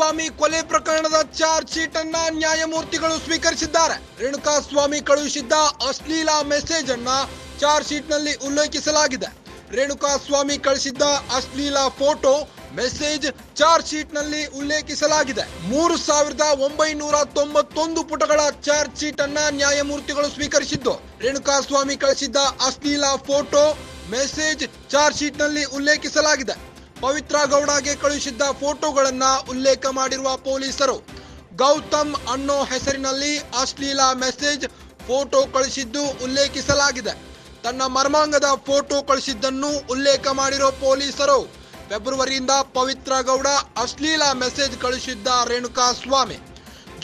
ಸ್ವಾಮಿ ಕೊಲೆ ಪ್ರಕರಣದ charge sheet ಅನ್ನ ನ್ಯಾಯಮೂರ್ತಿಗಳು ಸ್ವೀಕರಿಸಿದ್ದಾರೆ. ರೇಣುಕಾಸ್ವಾಮಿ ಕಳುಹಿಸಿದ್ದ ಅಶ್ಲೀಲ ಮೆಸೇಜ್ ಅನ್ನ ಚಾರ್ಜ್ ಶೀಟ್ನಲ್ಲಿ ಉಲ್ಲೇಖಿಸಲಾಗಿದೆ ರೇಣುಕಾಸ್ವಾಮಿ ಕಳಿಸಿದ್ದ ಅಶ್ಲೀಲ ಫೋಟೋ, ಮೆಸೇಜ್ ಚಾರ್ಜ್ ಶೀಟ್ನಲ್ಲಿ ಉಲ್ಲೇಖಿಸಲಾಗಿದೆ. ಮೂರು ಸಾವಿರದ ಒಂಬೈನೂರ ತೊಂಬತ್ತೊಂದು ಪುಟಗಳ ಚಾರ್ಜ್ ಶೀಟ್ ಅನ್ನ ನ್ಯಾಯಮೂರ್ತಿಗಳು ಸ್ವೀಕರಿಸಿದ್ದು. ರೇಣುಕಾಸ್ವಾಮಿ ಕಳಿಸಿದ್ದ ಅಶ್ಲೀಲ ಫೋಟೋ, ಮೆಸೇಜ್ ಚಾರ್ಜ್ ಶೀಟ್ನಲ್ಲಿ ಉಲ್ಲೇಖಿಸಲಾಗಿದೆ. ಪವಿತ್ರ ಗೌಡಗೆ ಕಳುಹಿಸಿದ್ದ ಫೋಟೋಗಳನ್ನ ಉಲ್ಲೇಖ ಮಾಡಿರುವ ಪೊಲೀಸರು, ಗೌತಮ್ ಅನ್ನೋ ಹೆಸರಿನಲ್ಲಿ ಅಶ್ಲೀಲ ಮೆಸೇಜ್ ಫೋಟೋ ಕಳಿಸಿದ್ದು ಉಲ್ಲೇಖಿಸಲಾಗಿದೆ. ತನ್ನ ಮರ್ಮಾಂಗದ ಫೋಟೋ ಕಳಿಸಿದ್ದನ್ನು ಉಲ್ಲೇಖ ಮಾಡಿರೋ ಪೊಲೀಸರು, ಫೆಬ್ರವರಿಯಿಂದ ಪವಿತ್ರ ಗೌಡ ಅಶ್ಲೀಲ ಮೆಸೇಜ್ ಕಳಿಸಿದ್ದ ರೇಣುಕಾ ಸ್ವಾಮಿ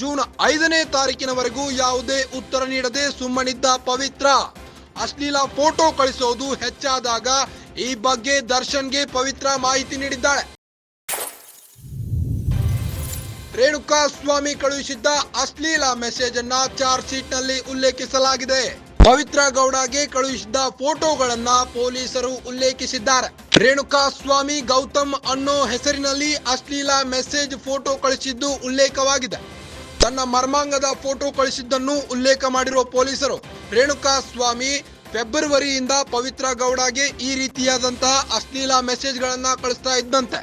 ಜೂನ್ ಐದನೇ ತಾರೀಕಿನವರೆಗೂ ಯಾವುದೇ ಉತ್ತರ ನೀಡದೆ ಸುಮ್ಮನಿದ್ದ ಪವಿತ್ರ. ಅಶ್ಲೀಲ ಫೋಟೋ ಕಳಿಸೋದು ಹೆಚ್ಚಾದಾಗ ಈ ಬಗ್ಗೆ ದರ್ಶನ್ಗೆ ಪವಿತ್ರ ಮಾಹಿತಿ ನೀಡಿದ್ದಾಳೆ. ರೇಣುಕಾ ಸ್ವಾಮಿ ಕಳುಹಿಸಿದ್ದ ಅಶ್ಲೀಲ ಮೆಸೇಜ್ ಅನ್ನ ಚಾರ್ಜ್ ಶೀಟ್ನಲ್ಲಿ ಉಲ್ಲೇಖಿಸಲಾಗಿದೆ. ಪವಿತ್ರ ಗೌಡಗೆ ಕಳುಹಿಸಿದ್ದ ಫೋಟೋಗಳನ್ನ ಪೊಲೀಸರು ಉಲ್ಲೇಖಿಸಿದ್ದಾರೆ. ರೇಣುಕಾ ಸ್ವಾಮಿ ಗೌತಮ್ ಅನ್ನೋ ಹೆಸರಿನಲ್ಲಿ ಅಶ್ಲೀಲ ಮೆಸೇಜ್ ಫೋಟೋ ಕಳಿಸಿದ್ದು ಉಲ್ಲೇಖವಾಗಿದೆ. ತನ್ನ ಮರ್ಮಾಂಗದ ಫೋಟೋ ಕಳಿಸಿದ್ದನ್ನು ಉಲ್ಲೇಖ ಮಾಡಿರುವ ಪೊಲೀಸರು, ರೇಣುಕಾ ಸ್ವಾಮಿ ಫೆಬ್ರವರಿಯಿಂದ ಪವಿತ್ರ ಗೌಡಗೆ ಈ ರೀತಿಯಾದಂತಹ ಅಶ್ಲೀಲ ಮೆಸೇಜ್ಗಳನ್ನ ಕಳಿಸ್ತಾ ಇದ್ದಂತೆ.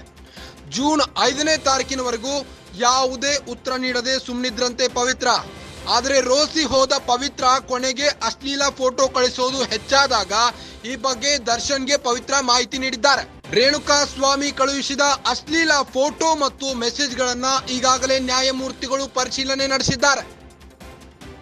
ಜೂನ್ ಐದನೇ ತಾರೀಕಿನವರೆಗೂ ಯಾವುದೇ ಉತ್ತರ ನೀಡದೆ ಸುಮ್ಮನಿದ್ರಂತೆ ಪವಿತ್ರ. ಆದರೆ ರೋಸಿ ಹೋದ ಪವಿತ್ರ ಕೊನೆಗೆ ಅಶ್ಲೀಲ ಫೋಟೋ ಕಳಿಸೋದು ಹೆಚ್ಚಾದಾಗ ಈ ಬಗ್ಗೆ ದರ್ಶನ್ಗೆ ಪವಿತ್ರ ಮಾಹಿತಿ ನೀಡಿದ್ದಾರೆ. ರೇಣುಕಾ ಸ್ವಾಮಿ ಕಳುಹಿಸಿದ ಅಶ್ಲೀಲ ಫೋಟೋ ಮತ್ತು ಮೆಸೇಜ್ಗಳನ್ನ ಈಗಾಗಲೇ ನ್ಯಾಯಮೂರ್ತಿಗಳು ಪರಿಶೀಲನೆ ನಡೆಸಿದ್ದಾರೆ.